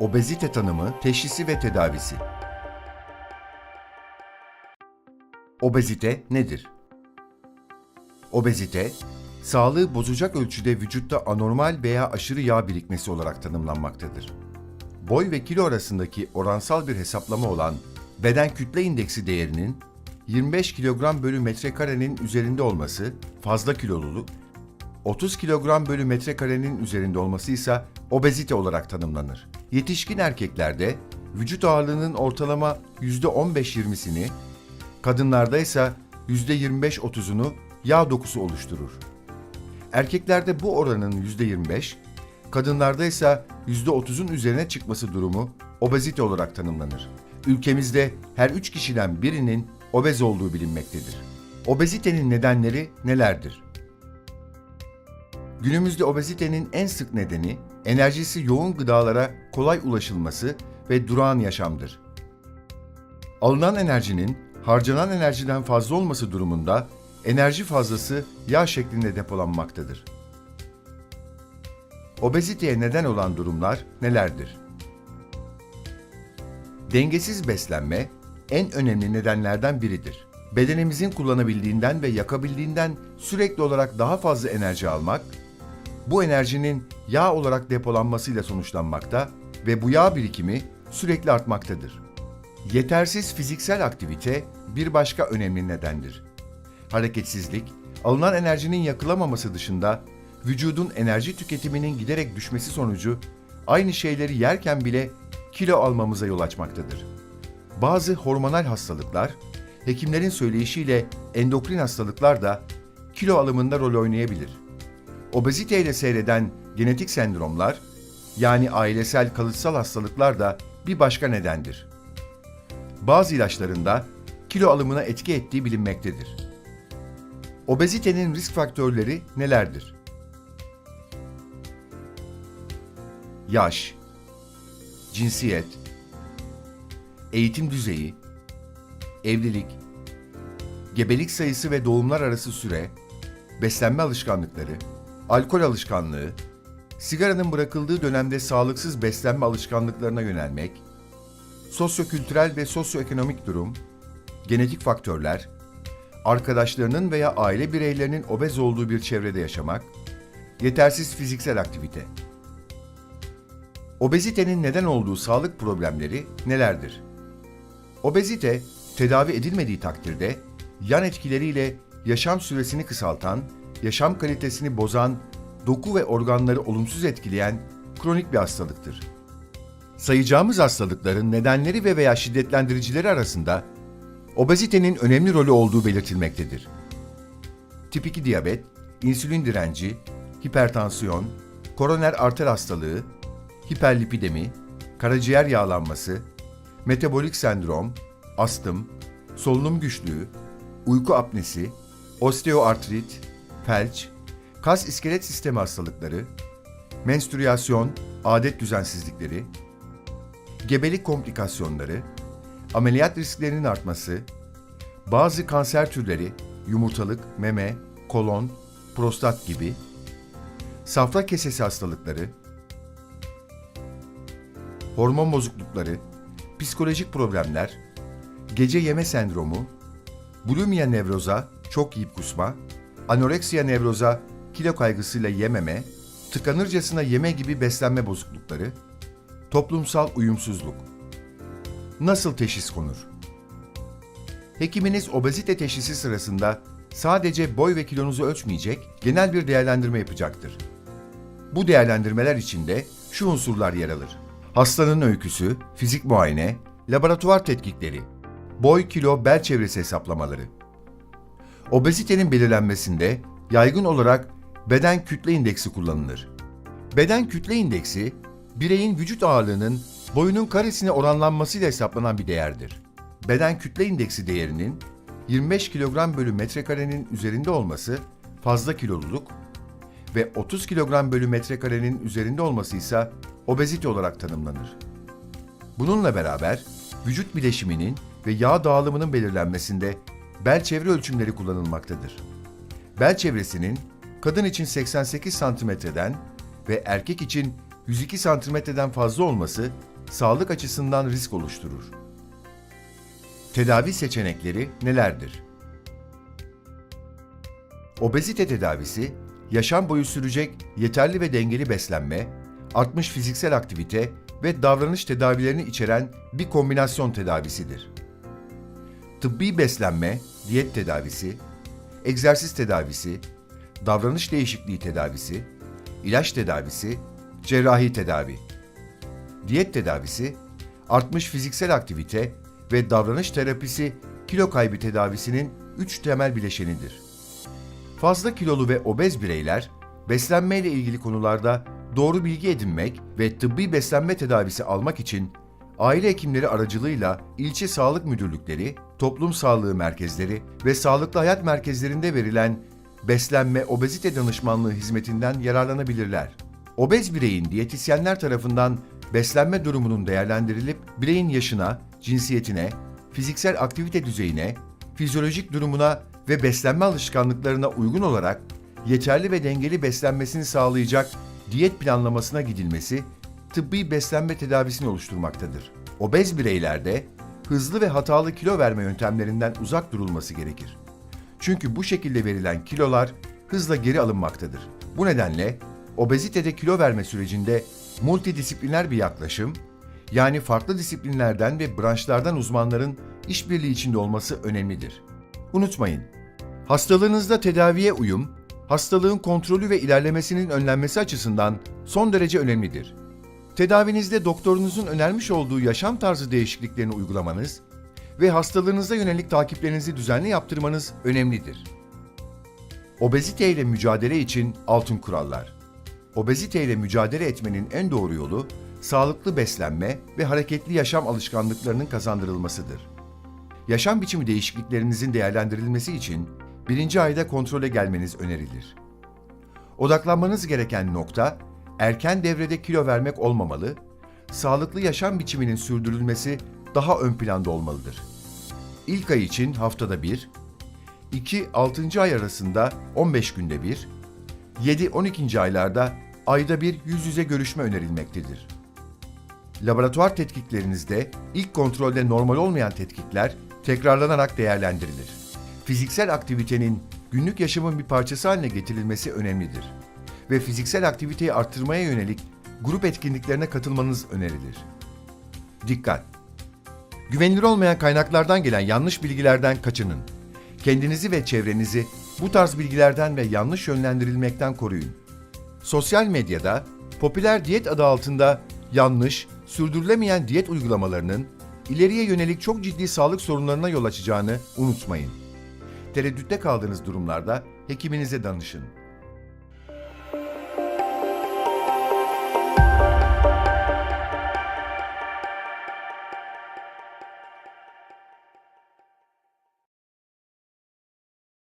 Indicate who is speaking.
Speaker 1: Obezite tanımı, teşhisi ve tedavisi. Obezite nedir? Obezite, sağlığı bozacak ölçüde vücutta anormal veya aşırı yağ birikmesi olarak tanımlanmaktadır. Boy ve kilo arasındaki oransal bir hesaplama olan beden kütle indeksi değerinin 25 kilogram bölü metrekarenin üzerinde olması fazla kiloluluk, 30 kilogram bölü metrekarenin üzerinde olması ise obezite olarak tanımlanır. Yetişkin erkeklerde vücut ağırlığının ortalama %15-20'sini, kadınlarda ise %25-30'unu yağ dokusu oluşturur. Erkeklerde bu oranın %25, kadınlarda ise %30'un üzerine çıkması durumu obezite olarak tanımlanır. Ülkemizde her 3 kişiden birinin obez olduğu bilinmektedir. Obezitenin nedenleri nelerdir? Günümüzde obezitenin en sık nedeni enerjisi yoğun gıdalara kolay ulaşılması ve durağan yaşamdır. Alınan enerjinin harcanan enerjiden fazla olması durumunda enerji fazlası yağ şeklinde depolanmaktadır. Obeziteye neden olan durumlar nelerdir? Dengesiz beslenme en önemli nedenlerden biridir. Bedenimizin kullanabildiğinden ve yakabildiğinden sürekli olarak daha fazla enerji almak, bu enerjinin yağ olarak depolanmasıyla sonuçlanmakta ve bu yağ birikimi sürekli artmaktadır. Yetersiz fiziksel aktivite bir başka önemli nedendir. Hareketsizlik, alınan enerjinin yakılamaması dışında vücudun enerji tüketiminin giderek düşmesi sonucu aynı şeyleri yerken bile kilo almamıza yol açmaktadır. Bazı hormonal hastalıklar, hekimlerin söyleyişiyle endokrin hastalıklar da kilo alımında rol oynayabilir. Obezite ile seyreden genetik sendromlar, yani ailesel kalıtsal hastalıklar da bir başka nedendir. Bazı ilaçlarında kilo alımına etki ettiği bilinmektedir. Obezitenin risk faktörleri nelerdir? Yaş, cinsiyet, eğitim düzeyi, evlilik, gebelik sayısı ve doğumlar arası süre, beslenme alışkanlıkları, alkol alışkanlığı, sigaranın bırakıldığı dönemde sağlıksız beslenme alışkanlıklarına yönelmek, sosyokültürel ve sosyoekonomik durum, genetik faktörler, arkadaşlarının veya aile bireylerinin obez olduğu bir çevrede yaşamak, yetersiz fiziksel aktivite. Obezitenin neden olduğu sağlık problemleri nelerdir? Obezite, tedavi edilmediği takdirde yan etkileriyle yaşam süresini kısaltan, yaşam kalitesini bozan, doku ve organları olumsuz etkileyen kronik bir hastalıktır. Sayacağımız hastalıkların nedenleri ve veya şiddetlendiricileri arasında obezitenin önemli rolü olduğu belirtilmektedir. Tip 2 diyabet, insülin direnci, hipertansiyon, koroner arter hastalığı, hiperlipidemi, karaciğer yağlanması, metabolik sendrom, astım, solunum güçlüğü, uyku apnesi, osteoartrit, felç, kas iskelet sistemi hastalıkları, menstrüasyon, adet düzensizlikleri, gebelik komplikasyonları, ameliyat risklerinin artması, bazı kanser türleri, yumurtalık, meme, kolon, prostat gibi, safra kesesi hastalıkları, hormon bozuklukları, psikolojik problemler, gece yeme sendromu, bulimia nevroza, çok yiyip kusma, anoreksiya nevroza, kilo kaygısıyla yememe, tıkanırcasına yeme gibi beslenme bozuklukları, toplumsal uyumsuzluk. Nasıl teşhis konur? Hekiminiz obezite teşhisi sırasında sadece boy ve kilonuzu ölçmeyecek, genel bir değerlendirme yapacaktır. Bu değerlendirmeler içinde şu unsurlar yer alır. Hastanın öyküsü, fizik muayene, laboratuvar tetkikleri, boy, kilo, bel çevresi hesaplamaları. Obezitenin belirlenmesinde yaygın olarak beden kütle indeksi kullanılır. Beden kütle indeksi, bireyin vücut ağırlığının boyunun karesine oranlanmasıyla hesaplanan bir değerdir. Beden kütle indeksi değerinin 25 kilogram bölü metrekarenin üzerinde olması fazla kiloluluk ve 30 kilogram bölü metrekarenin üzerinde olması ise obezite olarak tanımlanır. Bununla beraber vücut bileşiminin ve yağ dağılımının belirlenmesinde bel çevre ölçümleri kullanılmaktadır. Bel çevresinin kadın için 88 santimetreden ve erkek için 102 santimetreden fazla olması sağlık açısından risk oluşturur. Tedavi seçenekleri nelerdir? Obezite tedavisi, yaşam boyu sürecek yeterli ve dengeli beslenme, artmış fiziksel aktivite ve davranış tedavilerini içeren bir kombinasyon tedavisidir. Tıbbi beslenme, diyet tedavisi, egzersiz tedavisi, davranış değişikliği tedavisi, ilaç tedavisi, cerrahi tedavi. Diyet tedavisi, artmış fiziksel aktivite ve davranış terapisi kilo kaybı tedavisinin üç temel bileşenidir. Fazla kilolu ve obez bireyler, beslenmeyle ilgili konularda doğru bilgi edinmek ve tıbbi beslenme tedavisi almak için aile hekimleri aracılığıyla ilçe sağlık müdürlükleri, toplum sağlığı merkezleri ve sağlıklı hayat merkezlerinde verilen beslenme obezite danışmanlığı hizmetinden yararlanabilirler. Obez bireyin diyetisyenler tarafından beslenme durumunun değerlendirilip bireyin yaşına, cinsiyetine, fiziksel aktivite düzeyine, fizyolojik durumuna ve beslenme alışkanlıklarına uygun olarak yeterli ve dengeli beslenmesini sağlayacak diyet planlamasına gidilmesi tıbbi beslenme tedavisini oluşturmaktadır. Obez bireylerde hızlı ve hatalı kilo verme yöntemlerinden uzak durulması gerekir. Çünkü bu şekilde verilen kilolar hızla geri alınmaktadır. Bu nedenle obezitede kilo verme sürecinde multidisipliner bir yaklaşım, yani farklı disiplinlerden ve branşlardan uzmanların işbirliği içinde olması önemlidir. Unutmayın, hastalığınızda tedaviye uyum, hastalığın kontrolü ve ilerlemesinin önlenmesi açısından son derece önemlidir. Tedavinizde doktorunuzun önermiş olduğu yaşam tarzı değişikliklerini uygulamanız ve hastalığınıza yönelik takiplerinizi düzenli yaptırmanız önemlidir. Obezite ile mücadele için altın kurallar. Obezite ile mücadele etmenin en doğru yolu sağlıklı beslenme ve hareketli yaşam alışkanlıklarının kazandırılmasıdır. Yaşam biçimi değişikliklerinizin değerlendirilmesi için birinci ayda kontrole gelmeniz önerilir. Odaklanmanız gereken nokta erken devrede kilo vermek olmamalı, sağlıklı yaşam biçiminin sürdürülmesi daha ön planda olmalıdır. İlk ay için haftada bir, 2-6. ay arasında 15 günde bir, 7-12. aylarda ayda bir yüz yüze görüşme önerilmektedir. Laboratuvar tetkiklerinizde ilk kontrolde normal olmayan tetkikler tekrarlanarak değerlendirilir. Fiziksel aktivitenin günlük yaşamın bir parçası haline getirilmesi önemlidir ve fiziksel aktiviteyi arttırmaya yönelik grup etkinliklerine katılmanız önerilir. Dikkat! Güvenilir olmayan kaynaklardan gelen yanlış bilgilerden kaçının. Kendinizi ve çevrenizi bu tarz bilgilerden ve yanlış yönlendirilmekten koruyun. Sosyal medyada popüler diyet adı altında yanlış, sürdürülemeyen diyet uygulamalarının ileriye yönelik çok ciddi sağlık sorunlarına yol açacağını unutmayın. Tereddütte kaldığınız durumlarda hekiminize danışın.